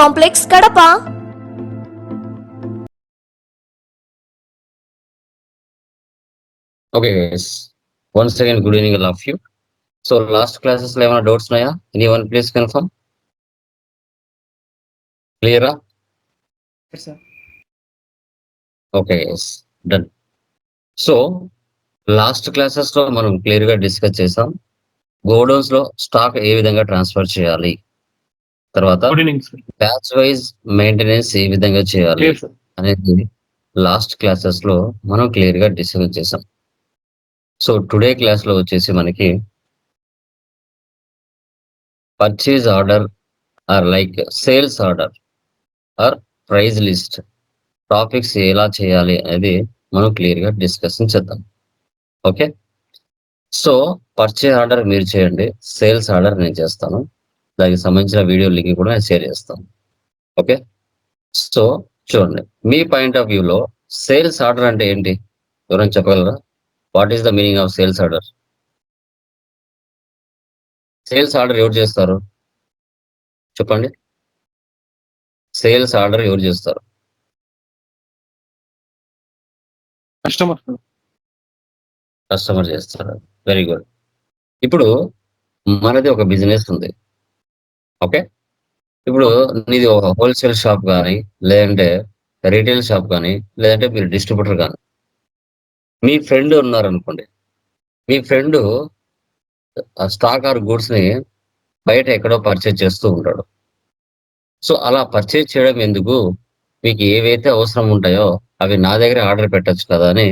complex Kadapa. Okay guys once again good evening all of you so last క్లాసెస్లో ఏమైనా doubts ఉన్నాయా? Anyone please confirm క్లియరా okay guys done so last క్లాసెస్లో మనం క్లియర్గా discuss చేసాం. గోడౌన్స్లో స్టాక్ ఏ విధంగా ట్రాన్స్ఫర్ చేయాలి? తర్వాత బ్యాచ్ వైజ్ మెయింటెనెన్స్ ఏ విధంగా చేయాలి అనేది లాస్ట్ క్లాసెస్లో మనం క్లియర్గా డిస్కస్ చేసాం. సో టుడే క్లాస్లో వచ్చేసి మనకి purchase order or like sales order or price list topics ఎలా చేయాలి అనేది మనం క్లియర్గా డిస్కషన్ చేద్దాం. ఓకే సో పర్చేజ్ ఆర్డర్ మీరు చేయండి సేల్స్ ఆర్డర్ నేను చేస్తాను. దానికి సంబంధించిన వీడియో లింక్ కూడా నేను షేర్ చేస్తాను. ఓకే? సో చూడండి. మీ పాయింట్ ఆఫ్ వ్యూలో సేల్స్ ఆర్డర్ అంటే ఏంటి? ఎవరైనా చెప్పగలరా? What is the meaning of sales order sales order ఎవరు చేస్తారు? చెప్పండి. సేల్స్ ఆర్డర్ ఎవరు చేస్తారు? కస్టమర్ కస్టమర్ చేస్తారు. వెరీ గుడ్ ఇప్పుడు మనది ఒక బిజినెస్ ఉంది. ఓకే? ఇప్పుడు నీది ఒక హోల్సేల్ షాప్ కానీ లేదంటే రీటైల్ షాప్ కానీ లేదంటే మీరు డిస్ట్రిబ్యూటర్ కానీ మీ ఫ్రెండ్ ఉన్నారనుకోండి మీ ఫ్రెండ్ స్టాక్ ఆర్ గూడ్స్ని బయట ఎక్కడో పర్చేజ్ చేస్తూ ఉంటాడు. సో అలా పర్చేజ్ చేయడం ఎందుకు? మీకు ఏవైతే అవసరం ఉంటాయో అవి నా దగ్గర ఆర్డర్ పెట్టచ్చు కదా అని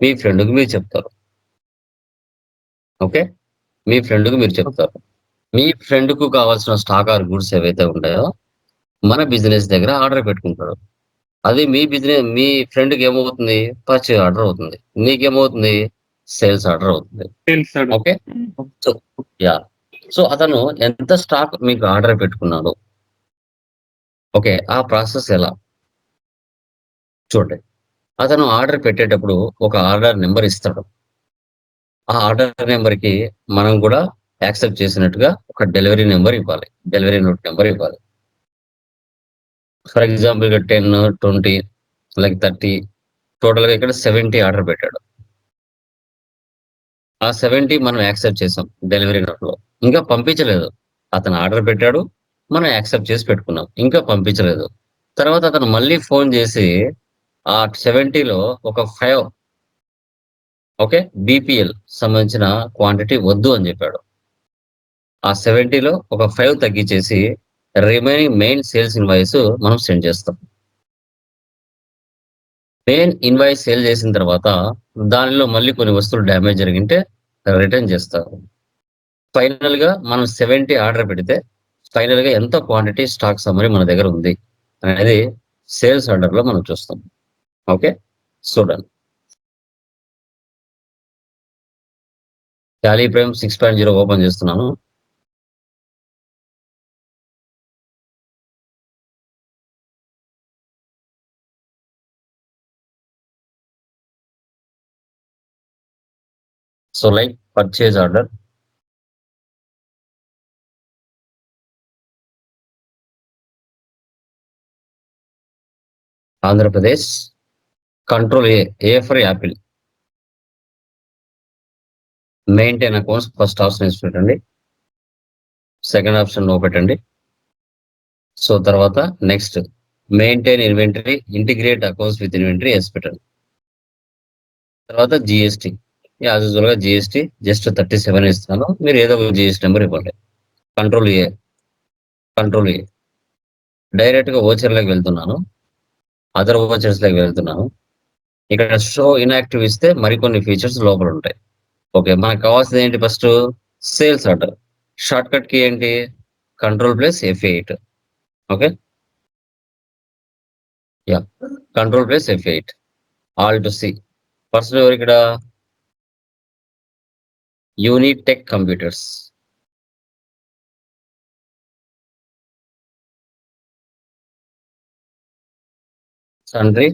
మీ ఫ్రెండ్కి మీరు చెప్తారు. ఓకే? మీ ఫ్రెండ్కి మీరు చెప్తారు. మీ ఫ్రెండ్కు కావాల్సిన స్టాక్ ఆర్ గూడ్స్ ఏవైతే ఉంటాయో మన బిజినెస్ దగ్గర ఆర్డర్ పెట్టుకుంటాడు. అది మీ బిజినెస్ మీ ఫ్రెండ్కి ఏమవుతుంది? పర్చేజ్ ఆర్డర్ అవుతుంది. నీకేమవుతుంది? సేల్స్ ఆర్డర్ అవుతుంది. ఓకే సో యా సో అతను ఎంత స్టాక్ మీకు ఆర్డర్ పెట్టుకున్నాడు ఓకే ఆ ప్రాసెస్ ఎలా? చూడండి. అతను ఆర్డర్ పెట్టేటప్పుడు ఒక ఆర్డర్ నెంబర్ ఇస్తాడు. ఆ ఆర్డర్ నెంబర్కి మనం కూడా యాక్సెప్ట్ చేసినట్టుగా ఒక డెలివరీ నెంబర్ ఇవ్వాలి. డెలివరీ నోట్ నెంబర్ ఇవ్వాలి. ఫర్ ఎగ్జాంపుల్ ఇక్కడ టెన్ ట్వంటీ లైక్ థర్టీ టోటల్గా ఇక్కడ సెవెంటీ ఆర్డర్ పెట్టాడు. ఆ సెవెంటీ మనం యాక్సెప్ట్ చేసాం డెలివరీ నోట్లో ఇంకా పంపించలేదు. అతను ఆర్డర్ పెట్టాడు మనం యాక్సెప్ట్ చేసి పెట్టుకున్నాం. ఇంకా పంపించలేదు. తర్వాత అతను మళ్ళీ ఫోన్ చేసి ఆ సెవెంటీలో ఒక ఫైవ్ ఓకే బీపీఎల్ సంబంధించిన క్వాంటిటీ వద్దు అని చెప్పాడు. ఆ సెవెంటీలో ఒక ఫైవ్ తగ్గించేసి రిమైనింగ్ మెయిన్ సేల్స్ ఇన్వాయిస్ మనం సెండ్ చేస్తాం. మెయిన్ ఇన్వాయిస్ సేల్ చేసిన తర్వాత దానిలో మళ్ళీ కొన్ని వస్తువులు డ్యామేజ్ జరిగింటే రిటర్న్ చేస్తారు. ఫైనల్గా మనం సెవెంటీ ఆర్డర్ పెడితే ఫైనల్గా ఎంత క్వాంటిటీ స్టాక్ సమ్మరీ మన దగ్గర ఉంది అనేది సేల్స్ ఆర్డర్లో మనం చూస్తాం. ఓకే? చూడండి Tally prime six point zero open చేస్తున్నాను. So like purchase order Andhra Pradesh control A A for apple maintain accounts first option వేసి పెట్టండి. సెకండ్ ఆప్షన్లో పెట్టండి. సో తర్వాత next maintain inventory integrate accounts with inventory yes పెట్టండి. తర్వాత జిఎస్టి యాజ్ యూజువల్గా GST just thirty seven ఇస్తున్నాను మీరు ఏదో ఒక జిఎస్టి నెంబర్ ఇవ్వండి. కంట్రోల్ ఏ కంట్రోల్ ఏ డైరెక్ట్గా ఓచర్లోకి వెళ్తున్నాను. అదర్ ఓచర్స్లోకి వెళ్తున్నాను. ఇక్కడ షో ఇన్యాక్టివ్ ఇస్తే మరికొన్ని ఫీచర్స్ లోపల ఉంటాయి. ఓకే మనకు కావాల్సింది ఏంటి? ఫస్ట్ సేల్స్ ఆర్డర్ షార్ట్ కట్కి ఏంటి? Control plus F eight okay yeah control plus F eight all to C person ఎవరు ఇక్కడ? Unit tech computers sundry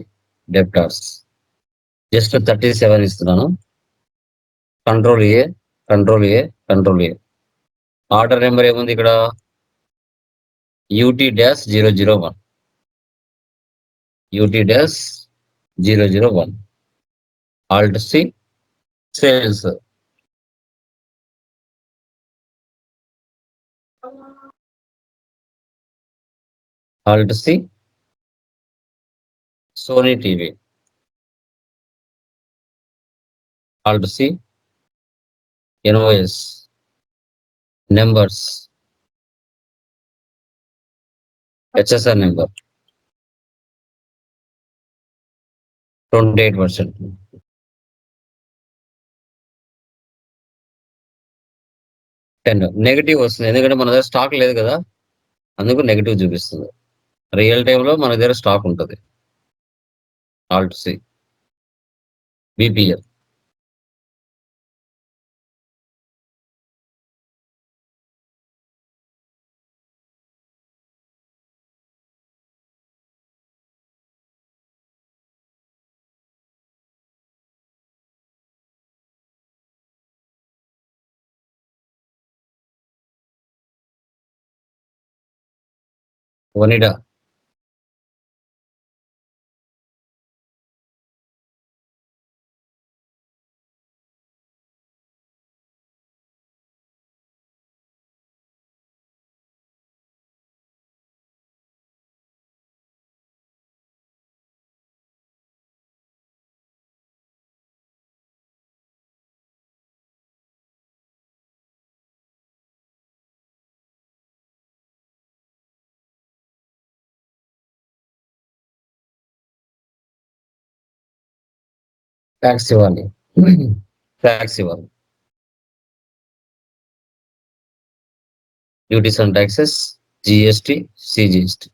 debtors just thirty seven ఇస్తున్నాను. Control A control A control A order number ఏముంది ఇక్కడ? UT dash zero zero one UT dash zero zero one alt C sales alt C Sony TV. Alt C NOS numbers. HSR number. Twenty eight percent. Ten. Negative వస్తుంది. ఎందుకంటే మన దగ్గర stock లేదు కదా. అందుకు negative చూపిస్తుంది. రియల్ టైంలో మన దగ్గర స్టాక్ ఉంటుంది. Alt C. బీపీఎల్. వనిడా. ట్యాక్స్ ఇవ్వాలి ట్యాక్స్ ఇవ్వాలి duties and taxes GST CGST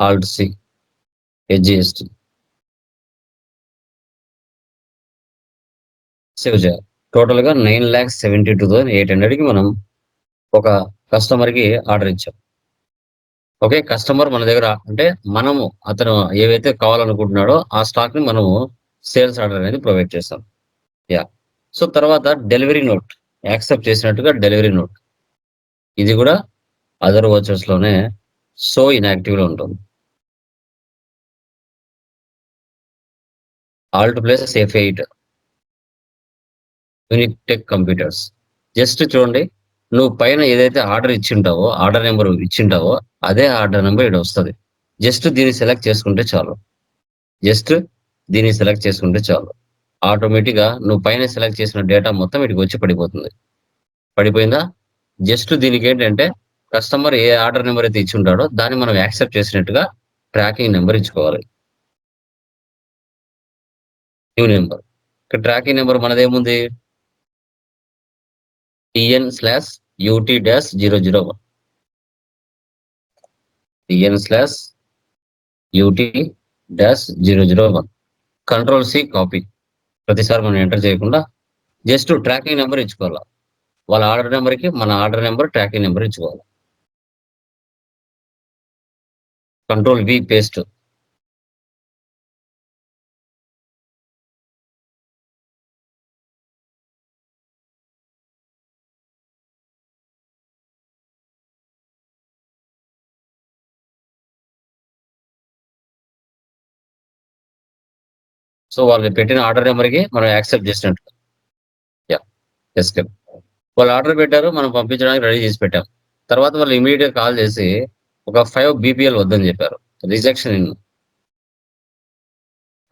alt C HGST save చేయాలి టోటల్గా nine lakhs seventy two thousand eight హండ్రెడ్కి మనం ఒక కస్టమర్కి ఆర్డర్ ఇచ్చాం. ఓకే కస్టమర్ మన దగ్గర అంటే మనము అతను ఏవైతే కావాలనుకుంటున్నాడో ఆ స్టాక్ని మనము సేల్స్ ఆర్డర్ అనేది ప్రొవైడ్ చేస్తాం. యా. సో తర్వాత డెలివరీ నోట్ యాక్సెప్ట్ చేసినట్టుగా డెలివరీ నోట్. ఇది కూడా అదర్ వాచర్స్లోనే సో ఇన్యాక్టివ్లో ఉంటుంది. Alt plus F eight. Unique tech computers. Just చూడండి నువ్వు పైన ఏదైతే ఆర్డర్ ఇచ్చింటావో ఆర్డర్ నెంబర్ ఇచ్చింటావో అదే ఆర్డర్ నెంబర్ ఇక్కడ వస్తుంది. జస్ట్ దీన్ని సెలెక్ట్ చేసుకుంటే చాలు. జస్ట్ దీన్ని సెలెక్ట్ చేసుకుంటే చాలు. ఆటోమేటిక్గా నువ్వు పైన సెలెక్ట్ చేసిన డేటా మొత్తం ఇటుకు వచ్చి పడిపోతుంది. పడిపోయిందా? జస్ట్ దీనికి ఏంటంటే కస్టమర్ ఏ ఆర్డర్ నెంబర్ అయితే ఇచ్చి ఉంటాడో దాన్ని మనం యాక్సెప్ట్ చేసినట్టుగా ట్రాకింగ్ నెంబర్ ఇచ్చుకోవాలి. న్యూ నెంబర్ ఇక్కడ tracking number మనదేముంది TN slash UT dash zero zero one TN slash UT dash zero zero one control C copy ప్రతిసారి మనం ఎంటర్ చేయకుండా జస్ట్ ట్రాకింగ్ నెంబర్ ఇచ్చుకోవాలి. వాళ్ళ ఆర్డర్ నెంబర్కి మన ఆర్డర్ నెంబర్ ట్రాకింగ్ నెంబర్ ఇచ్చుకోవాలి. కంట్రోల్ వి పేస్ట్ సో వాళ్ళు పెట్టిన ఆర్డర్ నెంబర్కి మనం యాక్సెప్ట్ చేసినట్టు. యా ఎస్కేప్ వాళ్ళు ఆర్డర్ పెట్టారు మనం పంపించడానికి రెడీ చేసి పెట్టాం. తర్వాత వాళ్ళు ఇమీడియట్ కాల్ చేసి ఒక ఫైవ్ బీపీఎల్ వద్దని చెప్పారు. Rejection in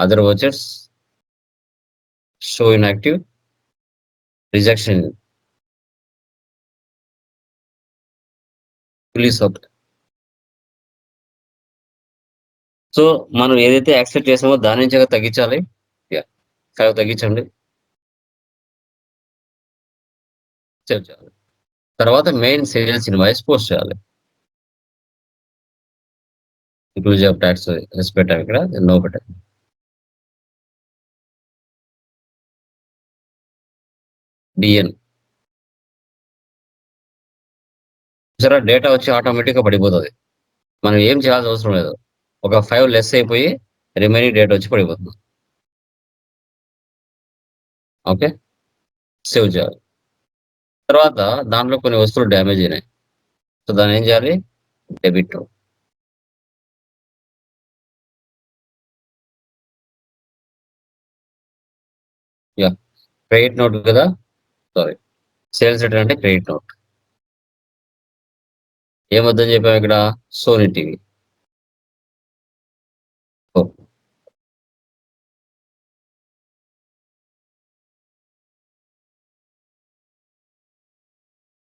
other vouchers show inactive rejection in please so మనం ఏదైతే యాక్సెప్ట్ చేసామో దాని నుంచి తగ్గించాలి. ఫైవ్ తగ్గించండి. సేవ్ చేయాలి తర్వాత మెయిన్ సేల్స్ ఇన్వాయిస్ పోస్ట్ చేయాలి. ఇంక్లూజివ్ ఆఫ్ ట్యాక్స్ ఎస్ పెట్టాం ఇక్కడ నో పెట్టాం డిఎన్ సరే డేటా వచ్చి ఆటోమేటిక్గా పడిపోతుంది. మనం ఏం చేయాల్సిన అవసరం లేదు. ఒక ఫైవ్ లెస్ అయిపోయి రిమైనింగ్ డేటా వచ్చి పడిపోతుంది. ఓకే? సేవ్ చేయాలి. తర్వాత దాంట్లో కొన్ని వస్తువులు డ్యామేజ్ అయినాయి. సో దాన్ని ఏం చేయాలి? డెబిట్. యా క్రెడిట్ నోట్ కదా? సారీ. సేల్స్ రిటర్న్ అంటే క్రెడిట్ నోట్. ఏమొద్దని చెప్పాము ఇక్కడ? Sony TV.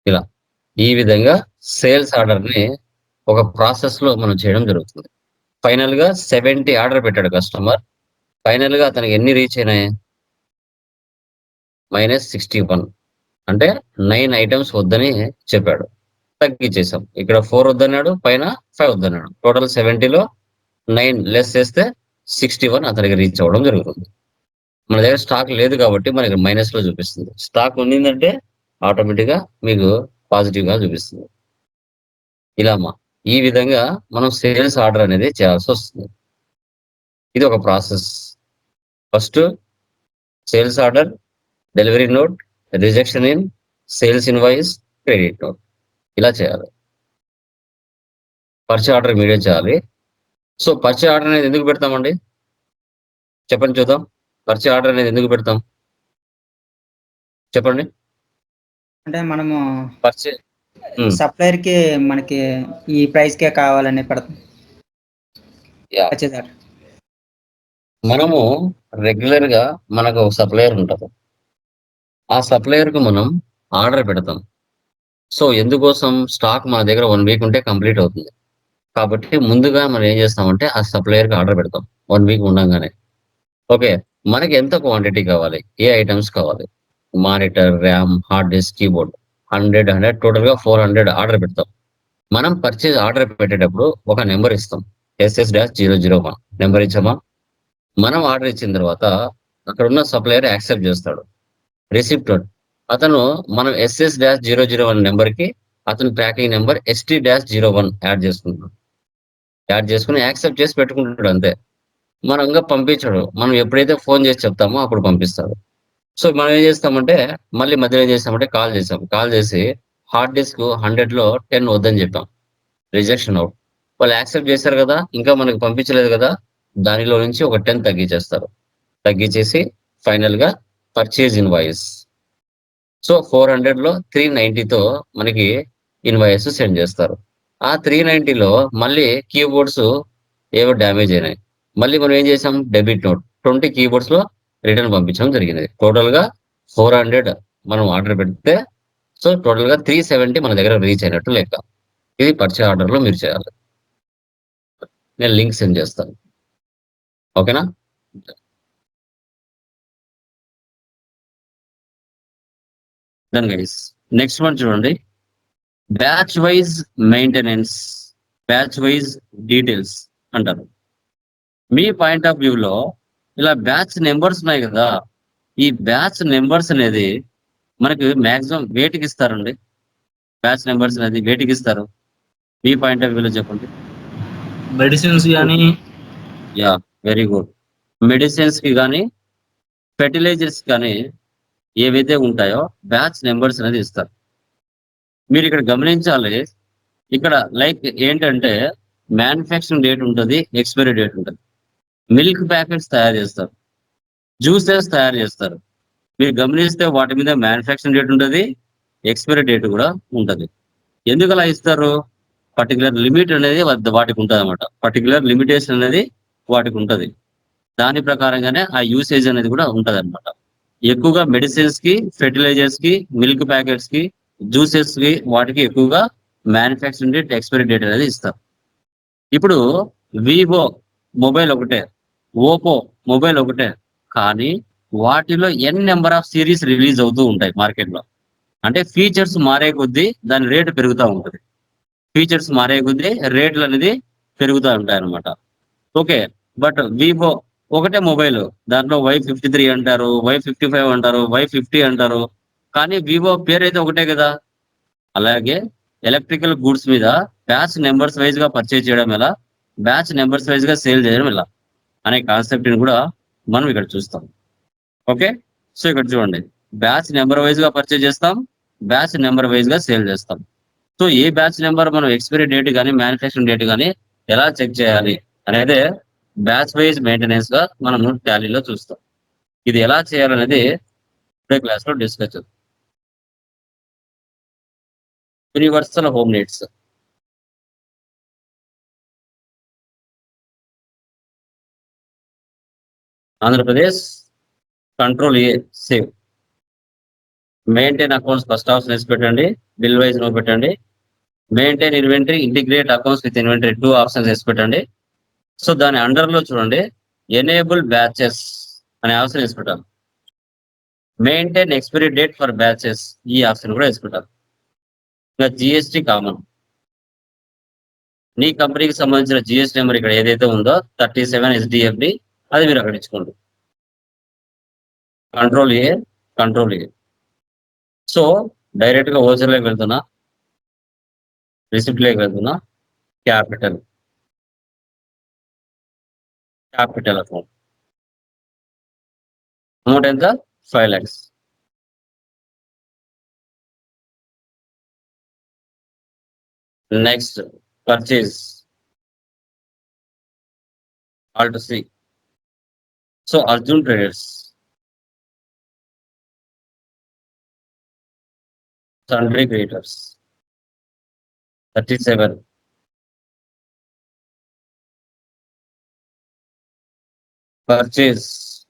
ఇలా. ఈ విధంగా సేల్స్ ఆర్డర్ని ఒక ప్రాసెస్లో మనం చేయడం జరుగుతుంది. ఫైనల్గా సెవెంటీ ఆర్డర్ పెట్టాడు కస్టమర్. ఫైనల్గా అతనికి ఎన్ని రీచ్ అయినాయి? Minus sixty one. అంటే నైన్ ఐటమ్స్ వద్దని చెప్పాడు. తగ్గించేసాం ఇక్కడ ఫోర్ వద్దన్నాడు పైన ఫైవ్ వద్దన్నాడు. టోటల్ సెవెంటీలో నైన్ లెస్ చేస్తే సిక్స్టీ వన్ అతనికి రీచ్ అవ్వడం జరుగుతుంది. మన దగ్గర స్టాక్ లేదు కాబట్టి మనకి మైనస్లో చూపిస్తుంది. స్టాక్ ఉండిందంటే ఆటోమేటిక్గా మీకు పాజిటివ్గా చూపిస్తుంది. ఇలా ఈ విధంగా మనం సేల్స్ ఆర్డర్ అనేది చేయాల్సి వస్తుంది. ఇది ఒక process. First sales order delivery note rejection in sales invoice credit note. ఇలా చేయాలి. పర్చే ఆర్డర్ మీడియం చేయాలి. సో పర్చే ఆర్డర్ అనేది ఎందుకు పెడతామండి? చెప్పండి చూద్దాం. పర్చే ఆర్డర్ అనేది ఎందుకు పెడతాం? చెప్పండి. అంటే మనము. సప్లైర్కి మనకి ఈ ప్రైస్ కే కావాలని పెడతాం Yeah. వచ్చేదారు మనము రెగ్యులర్గా మనకు ఒక సప్లయర్ ఉంటుంది. ఆ సప్లయర్కు మనం ఆర్డర్ పెడతాం. సో ఎందుకోసం స్టాక్ మన దగ్గర వన్ వీక్ ఉంటే కంప్లీట్ అవుతుంది. కాబట్టి ముందుగా మనం ఏం చేస్తామంటే ఆ సప్లయర్కి ఆర్డర్ పెడతాం. వన్ వీక్ ఉండగానే. ఓకే మనకి ఎంత క్వాంటిటీ కావాలి? ఏ ఐటమ్స్ కావాలి? Monitor RAM hard disk keyboard hundred hundred టోటల్గా ఫోర్ హండ్రెడ్ ఆర్డర్ పెడతాం. మనం పర్చేజ్ ఆర్డర్ పెట్టేటప్పుడు ఒక నెంబర్ ఇస్తాం. SS dash zero zero one number ఇచ్చామా? మనం ఆర్డర్ ఇచ్చిన తర్వాత అక్కడ ఉన్న సప్లయర్ యాక్సెప్ట్ చేస్తాడు రిసిప్ట్ అతను మనం SS dash zero zero one నెంబర్కి అతను tracking number ST dash zero one add చేసుకుంటాడు యాడ్ చేసుకుని యాక్సెప్ట్ చేసి పెట్టుకుంటాడు అంతే. మనం ఇంకా పంపించాడు. మనం ఎప్పుడైతే ఫోన్ చేసి చెప్తామో అప్పుడు పంపిస్తాడు. సో మనం ఏం చేస్తామంటే మళ్ళీ మధ్యలో ఏం చేస్తామంటే కాల్ చేసాం కాల్ చేసి హార్డ్ డిస్క్ హండ్రెడ్లో టెన్ వద్దని చెప్పాం. Rejection out. వాళ్ళు యాక్సెప్ట్ చేశారు కదా ఇంకా మనకి పంపించలేదు కదా దానిలో నుంచి ఒక టెన్ తగ్గించేస్తారు. తగ్గించేసి ఫైనల్గా పర్చేజ్ ఇన్వాయిస్ సో ఫోర్ హండ్రెడ్లో త్రీ నైన్టీతో మనకి ఇన్వాయిస్ సెండ్ చేస్తారు. ఆ త్రీ నైన్టీలో మళ్ళీ కీబోర్డ్స్ ఏవో డ్యామేజ్ అయినాయి. మళ్ళీ మనం ఏం చేసాం? Debit note. ట్వంటీ కీబోర్డ్స్లో రిటర్న్ పంపించడం జరిగింది. టోటల్గా ఫోర్ హండ్రెడ్ మనం ఆర్డర్ పెడితే సో టోటల్గా త్రీ సెవెంటీ మన దగ్గర రీచ్ అయినట్టు లెక్క. ఇది పర్చే ఆర్డర్లో మీరు చేయాలి. నేను లింక్ సెండ్ చేస్తాను. ఓకేనా? దన్ గైస్ నెక్స్ట్ వన్ చూడండి. Batch wise maintenance batch wise details అంటారు. మీ పాయింట్ ఆఫ్ వ్యూలో ఇలా బ్యాచ్ నెంబర్స్ ఉన్నాయి కదా. ఈ బ్యాచ్ నెంబర్స్ అనేది మనకి మాక్సిమం వేటికి ఇస్తారండి. బ్యాచ్ నెంబర్స్ అనేది వేటికి ఇస్తారు. మీ పాయింట్ ఆఫ్ వ్యూలో చెప్పండి. మెడిసిన్స్ కానీ యా వెరీ గుడ్ మెడిసిన్స్కి కానీ ఫెర్టిలైజర్స్ కానీ ఏవైతే ఉంటాయో బ్యాచ్ నెంబర్స్ అనేది ఇస్తారు. మీరు ఇక్కడ గమనించాలి ఇక్కడ లైక్ ఏంటంటే మ్యానుఫ్యాక్చరింగ్ డేట్ ఉంటుంది ఎక్స్పైరీ డేట్ ఉంటుంది. మిల్క్ ప్యాకెట్స్ తయారు చేస్తారు. జ్యూసెస్ తయారు చేస్తారు. మీరు గమనిస్తే వాటి మీద మ్యానుఫ్యాక్చరింగ్ డేట్ ఉంటుంది ఎక్స్పైరీ డేట్ కూడా ఉంటుంది. ఎందుకు అలా ఇస్తారు? పర్టికులర్ లిమిట్ అనేది వాటికి ఉంటుంది అనమాట పర్టికులర్ లిమిటేషన్ అనేది వాటికి ఉంటుంది. దాని ప్రకారంగానే ఆ యూసేజ్ అనేది కూడా ఉంటుంది అనమాట ఎక్కువగా మెడిసిన్స్కి ఫెర్టిలైజర్స్కి మిల్క్ ప్యాకెట్స్కి జ్యూసెస్కి వాటికి ఎక్కువగా మ్యానుఫ్యాక్చరింగ్ డేట్ ఎక్స్పైరీ డేట్ అనేది ఇస్తారు. ఇప్పుడు వివో మొబైల్ ఒకటే. ఓపో మొబైల్ ఒకటే. కానీ వాటిలో N number of series release అవుతూ ఉంటాయి మార్కెట్లో అంటే ఫీచర్స్ మారే కొద్దీ దాని రేటు పెరుగుతూ ఉంటుంది. ఫీచర్స్ మారే కొద్దీ రేట్లు అనేది పెరుగుతూ ఉంటాయి అనమాట ఓకే బట్ వివో ఒకటే మొబైల్. దాంట్లో వై ఫిఫ్టీ త్రీ అంటారు వై ఫిఫ్టీ ఫైవ్ అంటారు వై ఫిఫ్టీ అంటారు. కానీ వివో పేరు అయితే ఒకటే కదా. అలాగే ఎలక్ట్రికల్ గూడ్స్ మీద బ్యాచ్ నెంబర్స్ వైజ్గా పర్చేజ్ చేయడం ఎలా? బ్యాచ్ నెంబర్స్ వైజ్గా సేల్ చేయడం ఎలా? అనే కాన్సెప్ట్ని కూడా మనం ఇక్కడ చూస్తాం. ఓకే సో ఇక్కడ చూడండి. బ్యాచ్ నెంబర్ వైజ్గా పర్చేజ్ చేస్తాం బ్యాచ్ నెంబర్ వైజ్గా సేల్ చేస్తాం. సో ఏ బ్యాచ్ నెంబర్ మనం ఎక్స్పైరీ డేట్ కానీ మ్యానుఫ్యాక్చరింగ్ డేట్ కానీ ఎలా చెక్ చేయాలి అనేది బ్యాచ్ వైజ్ మెయింటెనెన్స్గా మనము టాలీలో చూస్తాం. ఇది ఎలా చేయాలనేది ఇప్పుడే క్లాస్లో discuss universal home needs Andhra Pradesh control A save maintain accounts first option వేసి పెట్టండి బిల్ వైజ్ నో పెట్టండి. Maintain inventory integrate accounts with inventory two options వేసి పెట్టండి. సో దాని అండర్లో చూడండి ఎనేబుల్ బ్యాచెస్ అనే ఆప్షన్ వేసి పెట్టాలి. Maintain expiry date for batches ఈ ఆప్షన్ కూడా వేసి పెట్టాలి. ఇంకా జిఎస్టి కామన్ నీ కంపెనీకి సంబంధించిన జిఎస్టి నెంబర్ ఇక్కడ ఏదైతే ఉందో థర్టీ సెవెన్ ఎస్డిఎఫ్డి అది మీరు అక్కడ ఇచ్చుకోండి control A control A so డైరెక్ట్గా గా వెళ్తున్నా రిసిప్ట్లోకి వెళ్తున్నా క్యాపిటల్ క్యాపిటల్ అకౌంట్ అమౌంట్ ఎంత? Five lakhs next purchase Alt C So Arjun traders. Sundry creators. 37. Purchase.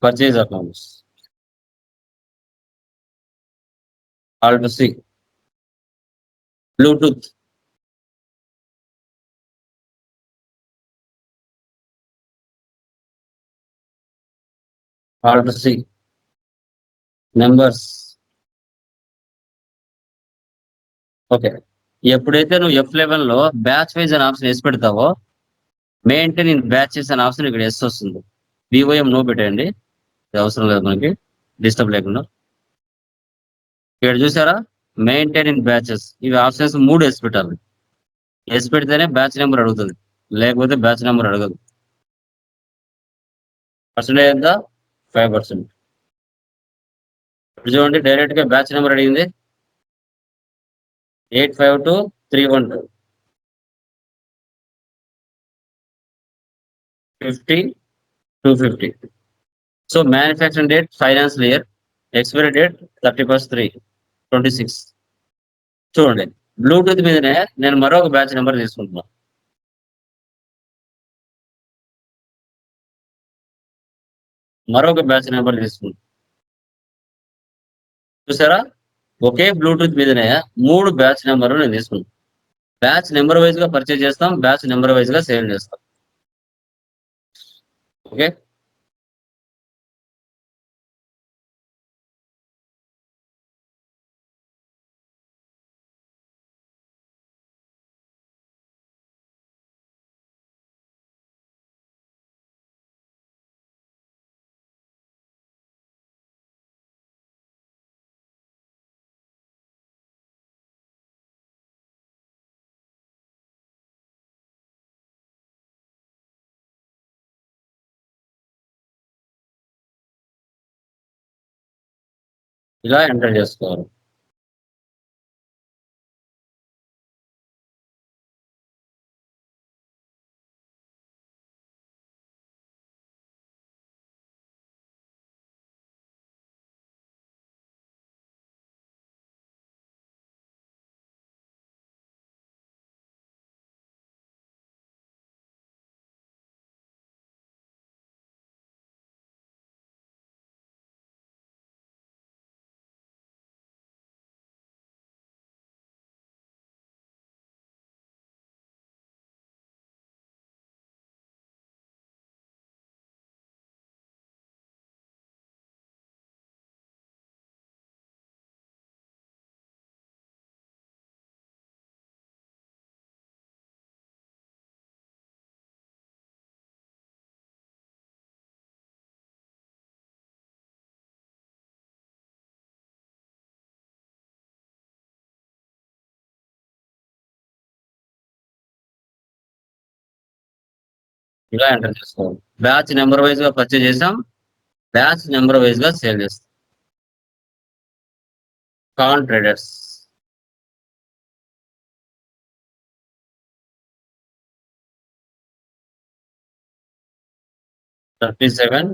Purchase accounts. Alt C. Bluetooth. Alt numbers. Okay. ఎప్పుడైతే నువ్వు ఎఫ్ లెవెన్లో బ్యాచ్ వైజ్ అనే ఆప్షన్ వేసి పెడతావో మెయింటైన్ ఇన్ బ్యాచెస్ అనే option ఇక్కడ yes వస్తుంది. వివోఎం నో పెట్టేయండి. అవసరం లేదు మనకి. డిస్టర్బ్ లేకుండా. ఇక్కడ చూసారా? Maintain in batches. ఇవి ఆప్షన్స్ మూడు వేసి పెట్టాలి. వేసి పెడితేనే బ్యాచ్ నెంబర్ అడుగుతుంది. లేకపోతే బ్యాచ్ నెంబర్ అడగదు. పర్సంటేజ్ ఎంత? Five percent. చూడండి డైరెక్ట్గా బ్యాచ్ నెంబర్ అడిగింది. Eight five two three one two. Fifty two fifty. So manufacturing date finance year expiry date thirty first three twenty six చూడండి బ్లూటూత్ మీదనే నేను మరొక బ్యాచ్ నెంబర్ తీసుకుంటున్నాను మరొక బ్యాచ్ నెంబర్ తీసుకుంటున్నా చూసారా? ఒకే బ్లూటూత్ మీదనే మూడు బ్యాచ్ నెంబర్ నేను తీసుకున్నాను బ్యాచ్ నెంబర్ వైజ్గా పర్చేజ్ చేస్తాం బ్యాచ్ నెంబర్ వైజ్గా సేల్ చేస్తాం. ఓకే ఇలా ఎంటర్ చేసుకోవాలి. ఇలా ఎంటర్ చేసుకోవాలి బ్యాచ్ నెంబర్ వైజ్గా పర్చేజ్ చేసాం. బ్యాచ్ నెంబర్ వైజ్గా సేల్ చేస్తాం. కాన్ traders thirty seven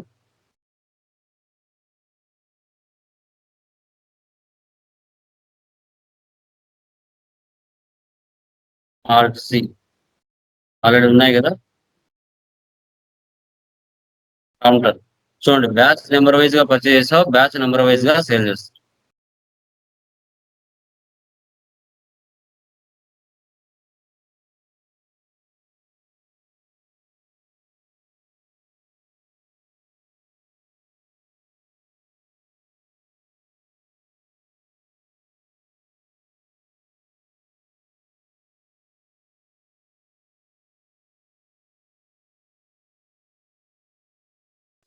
RC already ఉన్నాయి కదా? కౌంటర్ చూడండి బ్యాచ్ నెంబర్ వైజ్గా పర్చేజ్ చేసావు బ్యాచ్ నెంబర్ వైజ్గా సేల్ చేస్తావు.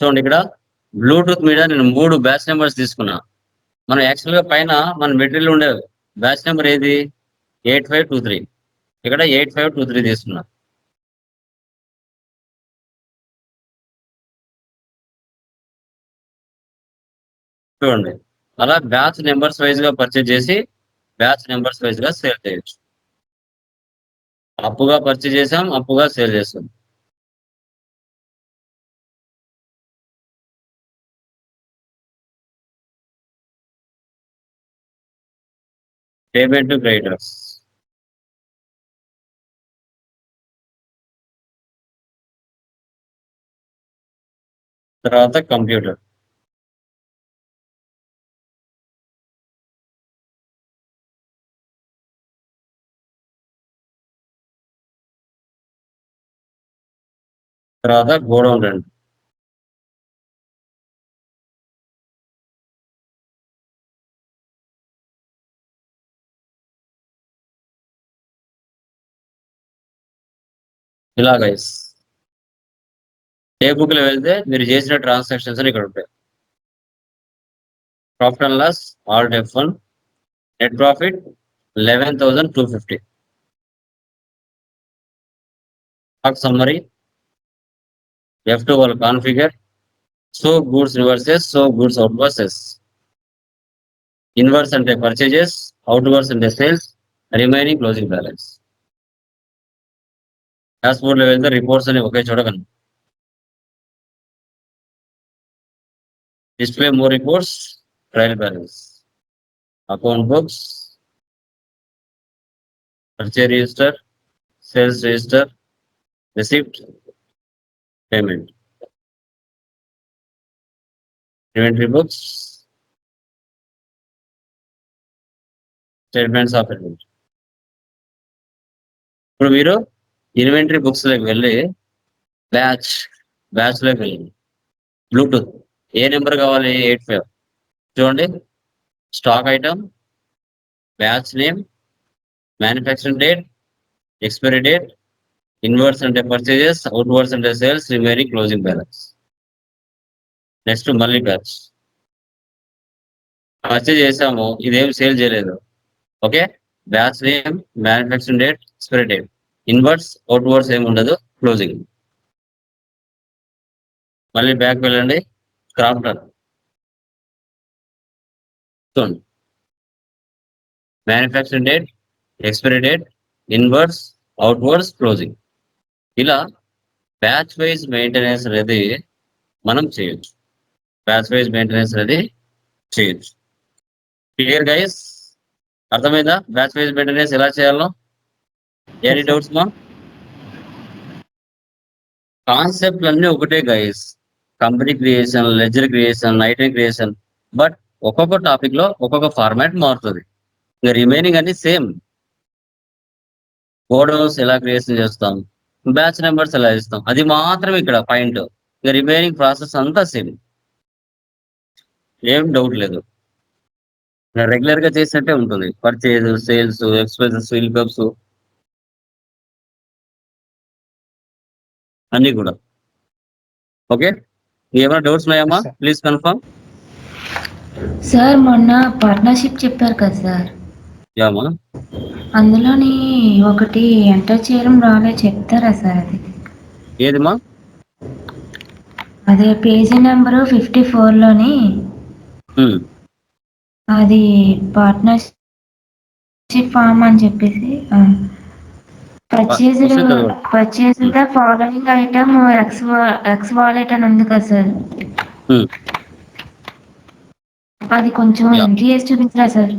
చూడండి ఇక్కడ బ్లూటూత్ మీద నేను మూడు బ్యాచ్ నెంబర్స్ తీసుకున్నా. మనం యాక్చువల్గా పైన మన మెటీరియల్ ఉండే బ్యాచ్ నెంబర్ ఏది? ఎయిట్ ఫైవ్ టూ త్రీ ఇక్కడ ఎయిట్ ఫైవ్ టూ త్రీ తీసుకున్నా. చూడండి అలా బ్యాచ్ నెంబర్స్ వైజ్గా పర్చేజ్ చేసి బ్యాచ్ నెంబర్స్ వైజ్గా సేల్ చేయొచ్చు. అప్పుగా పర్చేజ్ చేసాం అప్పుగా సేల్ చేస్తాం పేమెంట్ టు క్రెడిటర్స్ తర్వాత కంప్యూటర్ తర్వాత గోడౌన్ రెండు ఇలా గైస్ ఏ బుక్లో వెళ్తే మీరు చేసిన ట్రాన్సాక్షన్స్ అని ఇక్కడ ఉంటాయి. Profit and loss Alt F one net profit eleven thousand two fifty stock summary F two వాళ్ళు configure so goods inwards so goods outwards inwards అంటే పర్చేజెస్ అవుట్ వర్స్ అంటే సేల్స్ రిమైనింగ్ క్లోజింగ్ బ్యాలెన్స్ డాష్బోర్డ్లో వెళ్తే reports అని ఒకే చోట కను display more reports trial balance account books purchase register sales register receipt payment inventory books statements of inventory ఇప్పుడు మీరు ఇన్వెంటరీ బుక్స్లోకి వెళ్ళి బ్యాచ్ బ్యాచ్లోకి వెళ్ళండి బ్లూటూత్ ఏ నెంబర్ కావాలి? ఎయిట్ ఫైవ్ చూడండి. Stock item batch name manufacturing date expiry date inwards అంటే పర్చేజెస్ అవుట్వర్స్ అంటే sales remaining closing balance next మళ్ళీ బ్యాచ్ పర్చేజ్ చేసాము ఇదేం సేల్ చేయలేదు. Okay batch name manufacturing date expiry date inwards outwards ఏమి ఉండదు క్లోజింగ్. మళ్ళీ బ్యాక్ వెళ్ళండి క్రాఫ్టర్ చూడండి. Manufacturing date expiry date inwards outwards closing ఇలా బ్యాచ్ వైజ్ మెయింటెనెన్స్ అనేది మనం చేయొచ్చు. బ్యాచ్ వైజ్ మెయింటెనెన్స్ అనేది చేయొచ్చు. క్లియర్ గైస్ అర్థమైందా? బ్యాచ్ వైజ్ మెయింటెనెన్స్ ఎలా చేయాలో? ఎనీ డౌట్స్ మా కాన్సెప్ట్ అన్ని ఒకటే guys company creation ledger creation item creation but ఒక్కొక్క టాపిక్లో ఒక్కొక్క ఫార్మాట్ మారుతుంది. ఇంకా రిమైనింగ్ అన్ని సేమ్ గోడౌన్స్ ఎలా క్రియేషన్ చేస్తాం? బ్యాచ్ నెంబర్స్ ఎలా ఇస్తాం అది మాత్రమే ఇక్కడ పాయింట్ ఇంకా రిమైనింగ్ ప్రాసెస్ అంతా సేమ్ ఏం డౌట్ లేదు. రెగ్యులర్గా చేసినట్టే ఉంటుంది. పర్చేజ్ సేల్స్ ఎక్స్పెన్సెస్ ఇన్కమ్స్ అన్ని కూడా. ఓకే? ఏమైనా డౌట్స్ ఉన్నాయమ్మా. Please confirm. సార్ మొన్న పార్ట్నర్షిప్ చెప్పారు కదా సార్. యామా? అందులోని ఒకటి ఎంటర్ చేయడం రాలే చెప్తారా సార్ అది? ఏదిమా అదే పేజీ నెంబరు ఫిఫ్టీ ఫోర్లోని. ఉమ్, అది పార్ట్నర్షిప్ ఫామ్ అని చెప్పేసి purchase. Purchase the following item X X wallet అని ఉంది కదా సార్. అది కొంచెం చేసి చూపించరా సార్